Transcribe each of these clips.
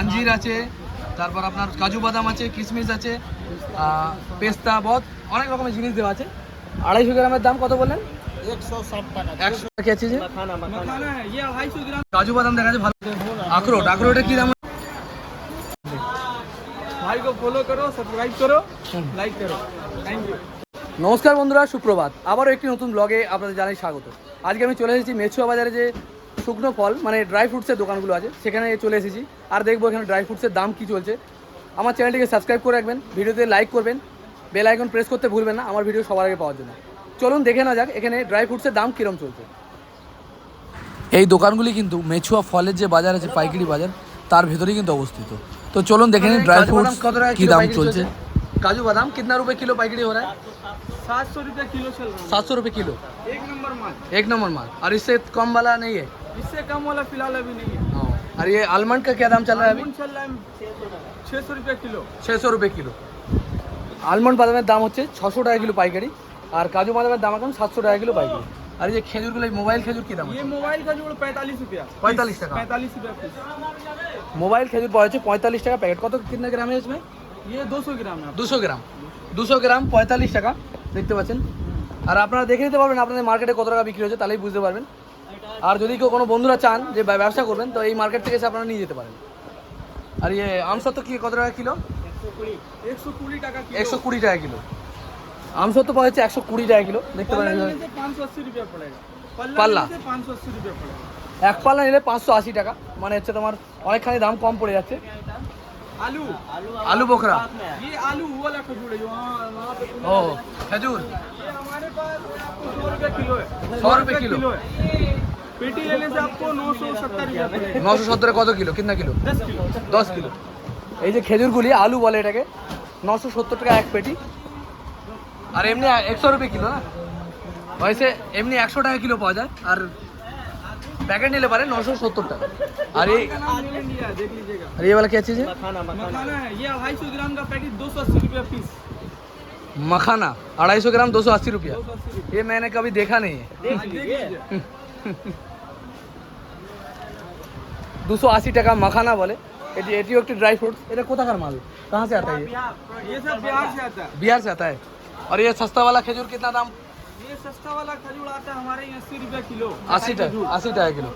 আঞ্জির আছে তারপর আপনার কাজু বাদাম আছে কিশমিশ আছে পেস্তা বদ অনেক রকমের জিনিস দেওয়া আছে। আড়াইশো গ্রামের দাম কত বললেন? কাজু বাদাম দেখা যাচ্ছে ভালো। আখরোট আখরোটের কি দাম নমস্কার বন্ধুরা সুপ্রভাত। আবারও একটি নতুন ব্লগে আপনাদের জানাই স্বাগত। আজকে আমি চলে এসেছি মেছুয়া বাজারে যে শুকনো ফল মানে ড্রাই ফ্রুটসের দোকানগুলো আছে সেখানে চলে এসেছি। আর দেখব এখানে ড্রাই ফ্রুটসের দাম কী চলছে। আমার চ্যানেলটিকে সাবস্ক্রাইব করে রাখবেন ভিডিওতে লাইক করবেন বেল আইকন প্রেস করতে ভুলবেন না আমার ভিডিও সবার আগে পাওয়ার জন্য। চলুন দেখে না যাক এখানে ড্রাই ফ্রুটসের দাম কীরকম চলছে। এই দোকানগুলি কিন্তু মেছুয়া ফলের যে বাজার আছে পাইকারি বাজার তার ভেতরেই কিন্তু অবস্থিত। তো চলুন দেখে নিন ড্রাই ফ্রুটস কি দাম চলছে? কাজু বাদাম कितना রুপে কিলো पैकेटी हो रहा সাতশো सात কিলো रुपये किलो चल रहा है सात सौ रुपये किलो एक नंबर माल एक इससे कम वाला फिलहाल अभी नहीं है और ये आलमंड का क्या दाम चल रहा है अभी अमूल चल रहा है छः सौ रुपया किलो ছশো সौ रुपये किलो আলমন্ড বাদামের দাম হচ্ছে ছশো টাকা কিলো পাইকারি আর কাজু বাদামের দাম এখন সাতশো টাকা কিলো পাইকারি আর এই যে খেজুরগুলো এই মোবাইল খেজুর কি দাম ये मोबाइल का जोड़ पैंतालीस रुपया 45 টাকা। पैंतालीस रुपया पीस মোবাইল খেজুর পাওয়া যাচ্ছে পঁয়তাল্লিশ টাকা প্যাকেট কত কিতনা গ্রাম है इसमें ये दो सौ ग्राम है দুশো গ্রাম দুশো গ্রাম পঁয়তাল্লিশ টাকা দেখতে পাচ্ছেন আর আপনারা দেখে নিতে পারবেন আপনাদের মার্কেটে কত টাকা বিক্রি হচ্ছে তাহলেই বুঝতে পারবেন আর যদি কেউ কোনো বন্ধুরা চান যে ব্যব- ব্যবসা করবেন তো এই মার্কেট থেকে এসে আপনারা নিয়ে যেতে পারেন আর ইয়ে আমসত্ব কি কত টাকা কিলো एक सौ कुड़ी टाका किलो একশো কুড়ি টাকা কিলো আমসত্ব পাওয়া যাচ্ছে একশো কুড়ি টাকা কিলো দেখতে पल्ला পারেন लेने से पाँच सौ अस्सी रुपया पड़ेगा पल्ला? लेने से पाँच सौ अस्सी रुपया पड़ेगा এক পাল্লা নিলে পাঁচশো আশি টাকা মানে হচ্ছে তোমার অনেকখানি দাম কম পড়ে যাচ্ছে आलू আলু বোখরা ये आलू वो वाला खजूर है जो वहाँ वहाँ पे ও খেজুর ये हमारे पास आपको सौ रुपया किलो है 100 रुपये किलो। है पेटी लेने से आपको नौ सौ सत्तर रुपया पड़ेगा নশো সত্তরে কত কিলো কিনা কিলো दस किलो দশ কিলো এই যে খেজুরগুলি আলু বলে এটাকে নশো সত্তর টাকা এক পেটি আর এমনি একশো রুপি কিলো না वैसे এমনি একশো টাকা কিলো পাওয়া যায় আর প্যাকেট নিলে পারে নশো সত্তর টাকা আর এই का नाम ले लिया है, देख लीजिएगा আর ये वाला क्या चीज़ है मखाना है ये अढ़ाई सौ ग्राम का पैकेट दो सौ अस्सी रुपया पीस मखाना अढ़ाई सौ ग्राम दो सौ अस्सी रुपया दो सौ अस्सी रुपया ये मैंने कभी देखा नहीं है देख लीजिए দুশো আশি টাকা মাখানা বলে এটি এটিও একটি ড্রাই ফ্রুটস এটা কোথাকার মাল कहाँ से आता है ये ये सब बिहार से आता है बिहार से आता है और ये सस्ता वाला खजूर कितना दाम ये सस्ता वाला खजूर आता है हमारे यहाँ अस्सी रुपया किलो আশি টাকা আশি টাকা কিলো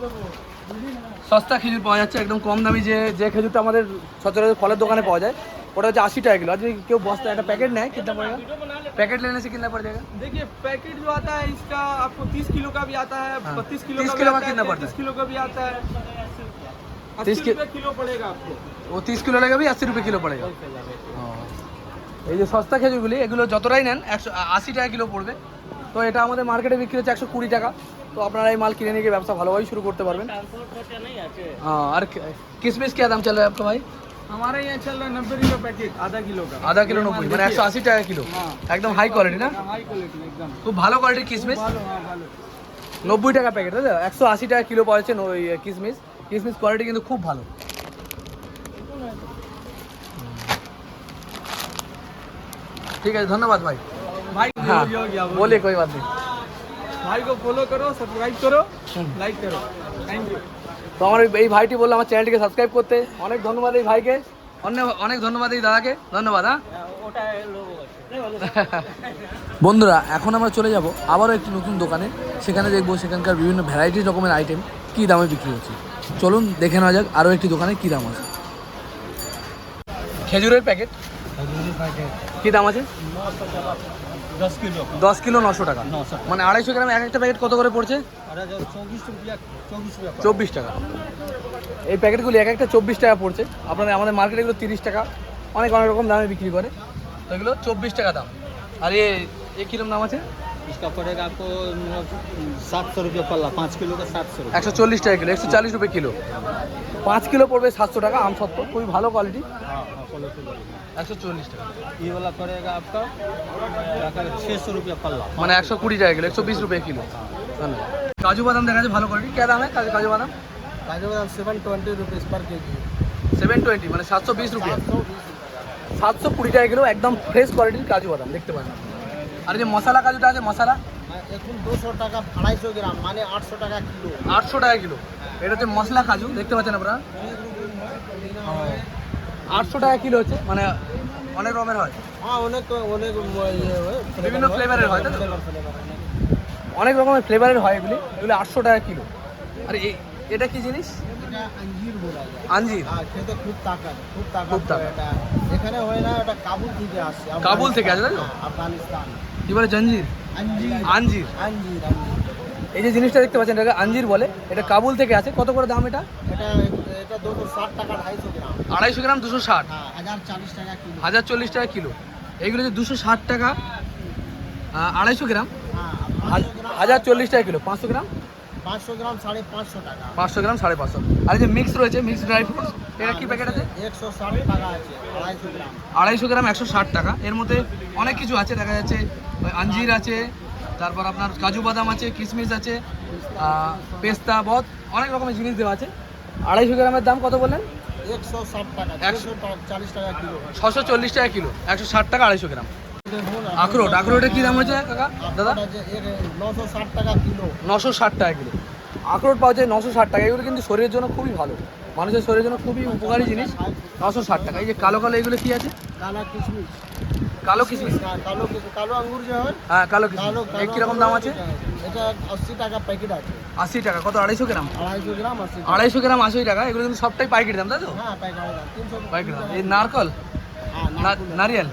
সস্তা খেজুর পাওয়া যাচ্ছে একদম কম দামি যে যে খেজুরটা আমাদের সচরাচর ফলের দোকানে পাওয়া যায় ওটা হচ্ছে আশি টাকা কিলো আর যদি কেউ বস্তা একটা প্যাকেট নেয় कितना पड़ेगा पैकेट लेने से कितना पड़ जाएगा देखिए पैकेट जो आता है इसका आपको 30 किलो का भी आता है हाँ। 32 किलो 30 का भी किलो का आता है कितना पड़ता है? 33 किलो का भी आता है तीस अस्सी कि- रुपया किलो पड़ेगा आपको ও তিরিশ কিলো লাগবে আশি রুপি কিলো পড়ে এই যে সস্তা খেজুরগুলি এগুলো যতটাই নেন একশো আ- আশি টাকা কিলো পড়বে তো এটা আমাদের মার্কেটে বিক্রি হচ্ছে একশো কুড়ি টাকা তো আপনারা এই মাল কিনে নিয়ে গিয়ে ব্যবসা ভালোভাবেই শুরু করতে পারবেন हाँ और किसमिस क्या दाम चल रहा है आपका भाई हमारे यहाँ चल रहा है नब्बे रुपया पैकेट आधा किलो का আধা কিলো নব্বই মানে একশো আশি টাকা কিলো হ্যাঁ। একদম হাই কোয়ালিটি না हाई क्वालिटी एकदम খুব ভালো কোয়ালিটির কিসমিস भालो हाँ भालो নব্বই টাকা প্যাকেট তাই তো একশো আশি টাকা কিলো পাওয়া যাচ্ছে ওই কিসমিস কিসমিস কোয়ালিটি কিন্তু খুব ভালো ঠিক আছে ধন্যবাদ ভাই भाई हाँ हो गया, हो गया, बोलो। बोलिए कोई बात नहीं भाई को फॉलो करो सब्सक्राइब करो হুম। लाइक करो थैंक यू তো আমার এই- এই ভাইটি বললো আমার চ্যানেলটিকে সাবস্ক্রাইব করতে অনেক ধন্যবাদ এই ভাইকে অনেক অনেক ধন্যবাদ এই দাদাকে ধন্যবাদ হ্যাঁ বন্ধুরা এখন আমরা চলে যাব আবারও একটি নতুন দোকানে সেখানে দেখবো সেখানকার বিভিন্ন ভ্যারাইটি রকমের আইটেম কী দামে বিক্রি হচ্ছে চলুন দেখে নেওয়া যাক আরও একটি দোকানে কী দাম আছে। খেজুরের প্যাকেট। কী দাম আছে? দশ কিলো নশো টাকা। মানে আড়াইশো গ্রাম এক একটা প্যাকেট কত করে পড়ছে? চব্বিশ টাকা। এই প্যাকেটগুলি এক একটা চব্বিশ টাকা পড়ছে। আপনার আমাদের মার্কেটে এগুলো তিরিশ টাকা। অনেক অনেক রকম দামে বিক্রি করে। তো এগুলো চব্বিশ টাকা দাম। আর এ কিরম দাম আছে? इसका पड़ेगा आपको सात सौ रुपया पल्ला पाँच किलो का सात सौ একশো চল্লিশ টাকা কিলো একশো চাল্লিশ রুপে কিলো পাঁচ কিলো পড়বে সাতশো টাকা আম সত্ত্ব খুবই ভালো কোয়ালিটি हाँ हाँ क्वालिटी वाला। একশো চল্লিশ টাকা ये वाला पड़ेगा आपका छः सौ रुपया पल्ला মানে একশো কুড়ি টাকা কিলো একশো বিশ রুপে কিলো ধন্যবাদ কাজু বাদাম দেখা যাচ্ছে ভালো কোয়ালিটি কে দাম है কাজু কাজু বাদাম काजू बादाम सेवन ट्वेंटी रुपीज़ पर के जी সেভেন টোয়েন্টি মানে সাতশো বিশ রুপিয়া সাতশো কুড়ি টাকা কিলো একদম ফ্রেশ কোয়ালিটির কাজু বাদাম দেখতে পারেন আর যে মশলা কাজুটা আছে মশলা? এখন দুশো টাকা আড়াইশো গ্রাম মানে আটশো টাকা কিলো। আটশো টাকা কিলো। এটা হচ্ছে মশলা কাজু দেখতে পাচ্ছেন আপনারা? আটশো টাকা কিলো হচ্ছে মানে অনেক রকমের হয়। হ্যাঁ অনেক অনেক ইয়ে বিভিন্ন ফ্লেভারের হয় অনেক। রকমের ফ্লেভারের হয় এগুলি এগুলি আটশো টাকা কিলো। আর এটা কি জিনিস? এটা আঞ্জির বলা যায় আঞ্জির? হ্যাঁ খেতে খুব তাকাত খুব তাকাত এটা। এখানে হয় না এটা কাবুল থেকে আসছে কাবুল থেকে আসে, হ্যাঁ, আফগানিস্তান। কি বলে জঞ্জির। আঞ্জির। আঞ্জির। আঞ্জির এই যে জিনিসটা দেখতে পাচ্ছেন এটাকে আঞ্জির বলে এটা কাবুল থেকে আছে কত করে দাম এটা? এটা এটা দুশো ষাট টাকা গ্রাম। আড়াইশো গ্রাম দুশো ষাট। হ্যাঁ হাজার টাকা কিলো। হাজার চল্লিশ টাকা কিলো। এইগুলো যে দুশো ষাট টাকা আড়াইশো গ্রাম। হাজার চল্লিশ টাকা কিলো পাঁচশো গ্রাম? পাঁচশো গ্রাম সাড়ে পাঁচশো টাকা। পাঁচশো গ্রাম সাড়ে পাঁচশো। আর এই যে মিক্স রয়েছে মিক্স ড্রাই ফ্রুটস এটা কি প্যাকেট আছে? একশো ষাট টাকা আছে আড়াইশো গ্রাম। আড়াইশো গ্রাম একশো ষাট টাকা। এর মধ্যে অনেক কিছু আছে দেখা যাচ্ছে আঞ্জির আছে তারপর আপনার কাজু বাদাম আছে কিশমিশ আছে পেস্তা বদ অনেক রকমের জিনিস দেওয়া আছে। আড়াইশো গ্রামের দাম কত বললেন? একশো ষাট টাকা একশো- চালিশ টাকা কিলো। ছশো চল্লিশ টাকা কিলো একশো ষাট টাকা আড়াইশো গ্রাম। আখরোট আখরোটের কী দাম হয়েছে কাকা? দাদা? নশো ষাট টাকা কিলো। নশো ষাট টাকা কিলো। আখরোট পাওয়া যায় নশো ষাট টাকা। এগুলো কিন্তু শরীরের জন্য খুবই ভালো। মানুষের শরীরের জন্য খুবই উপকারী জিনিস নশো ষাট টাকা। এই যে কালো কালো এগুলো কি আছে? কালা কিশমিশ। কালো কিশমিশ। হ্যাঁ, কালো কালো আঙ্গুর যে হয় হ্যাঁ কালো কিশমিশ। এই কীরকম দাম আছে? এটা আশি টাকা প্যাকেট আছে। আশি টাকা। কত আড়াইশো গ্রাম? আড়াইশো গ্রাম আশি আড়াইশো গ্রাম আশি টাকা। এগুলো কিন্তু সবটাই পাইকারি দাম তাই তো? হ্যাঁ প্যাকেট দাম। পাইকারি দাম। এই নারকল? হ্যাঁ নারিয়েল?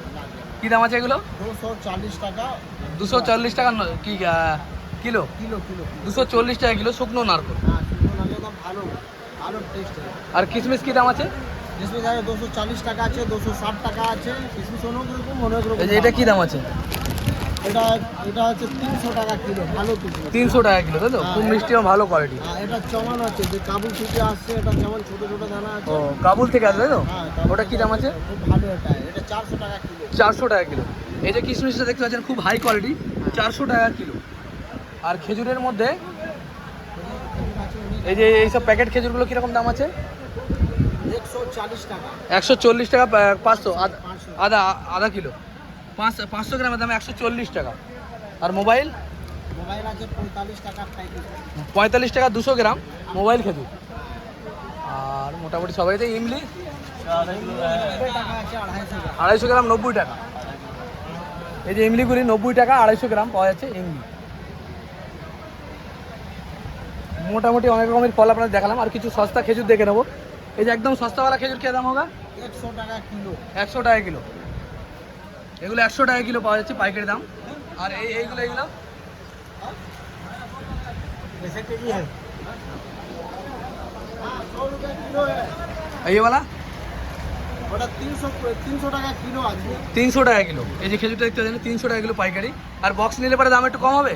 কি দাম আছে এগুলো? দুশো চালিশ টাকা। দুশো চল্লিশ টাকা কি কিলো? কিলো কিলো দুশো চল্লিশ টাকা কিলো শুকনো নারকল। হ্যাঁ ভালো ভালো টেস্ট আর কিশমিশ কি দাম আছে? কিশমিশ আছে দুশো চালিশ টাকা আছে দুশো ষাট টাকা আছে কিশমিশ অনেক রকম অনেক রকম এটা কি দাম আছে? এটা এটা হচ্ছে তিনশো টাকা কিলো ভালো কিশমিশ। তিনশো টাকা কিলো তাই তো? খুব মিষ্টি এবং ভালো কোয়ালিটি আর এটা চমান আছে যে কাবুল থেকে আসছে এটা যেমন ছোট ছোট দানা আছে। ও কাবুল থেকে আসবে তাই তো? হ্যাঁ, ওটা কি দাম আছে? খুব ভালো এটা এটা চারশো টাকা কিলো। চারশো টাকা কিলো। এই যে কিশমিশটা দেখতে পাচ্ছেন খুব হাই কোয়ালিটি চারশো টাকা কিলো। আর খেজুরের মধ্যে এই যে এইসব প্যাকেট খেজুরগুলো কীরকম দাম আছে? একশো চল্লিশ টাকা পাঁচশো আধ- পাঁচশো আধা কিলো। পাঁচ পাঁচশো গ্রামের দাম একশো চল্লিশ টাকা। আর মোবাইল? পঁয়তাল্লিশ টাকা দুশো গ্রাম মোবাইল খেজুর। আর মোটামুটি সবাইতে ইমলি। আড়াইশো গ্রাম নব্বই টাকা। এই যে ইমলিগুলি নব্বই টাকা আড়াইশো গ্রাম পাওয়া যাচ্ছে ইমলি। মোটামুটি অনেক রকমের ফল আপনাদের দেখালাম। আর কিছু সস্তা খেজুর দেখে নেব। এই যে একদম সস্তাওয়ালা খেজুর কে দাম হবে একশো টাকা কিলো। একশো টাকা কিলো। এগুলো একশো টাকা কিলো পাওয়া যাচ্ছে পাইকারি দাম। আর এই এইগুলো এগুলো? তিনশো টাকা কিলো এই যে খেজুরটা দেখতে পাচ্ছেন তিনশো টাকা কিলো পাইকারি। আর বক্স নিলে পরে দাম একটু কম হবে?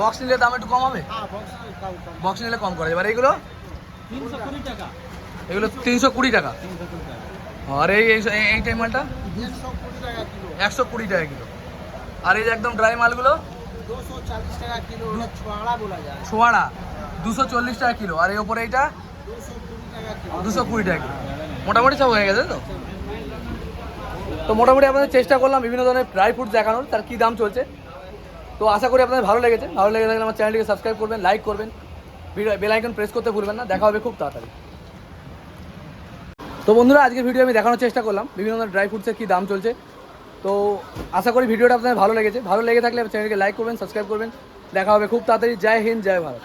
বক্স নিলে দাম একটু কম হবে? হ্যাঁ বক্স বক্স নিলে কম করা। যাবে আর এইগুলো টাকা। এগুলো তিনশো কুড়ি টাকা। আর এই এই এই টাইম মালটা? একশো কুড়ি টাকা কিলো। আর এই যে একদম ড্রাই মালগুলো? ছোয়াড়া দুশো চল্লিশ টাকা কিলো। আর এই ওপরে এইটা? দুশো কুড়ি টাকা কিলো। দুশো কুড়ি টাকা কিলো। মোটামুটি সব হয়ে গেছে তো? তো মোটামুটি আপনাদের চেষ্টা করলাম বিভিন্ন ধরনের ড্রাই ফ্রুট দেখানোর। তার কী দাম চলছে? তো আশা করি আপনাদের ভালো লেগেছে। ভালো লেগে থাকলে আমার চ্যানেলটিকে সাবস্ক্রাইব করবেন লাইক করবেন। বেল আইকন প্রেস করতে ভুলবেন না। দেখা হবে খুব তাড়াতাড়ি। তো বন্ধুরা, আজকের ভিডিও আমি দেখানোর চেষ্টা করলাম। বিভিন্ন ধরনের ড্রাই ফ্রুটসের কী দাম চলছে। তো আশা করি ভিডিওটা আপনাদের ভালো লেগেছে। ভালো লেগে থাকলে চ্যানেলকে লাইক করবেন সাবস্ক্রাইব করবেন। দেখা হবে খুব তাড়াতাড়ি। জয় হিন্দ, জয় ভারত।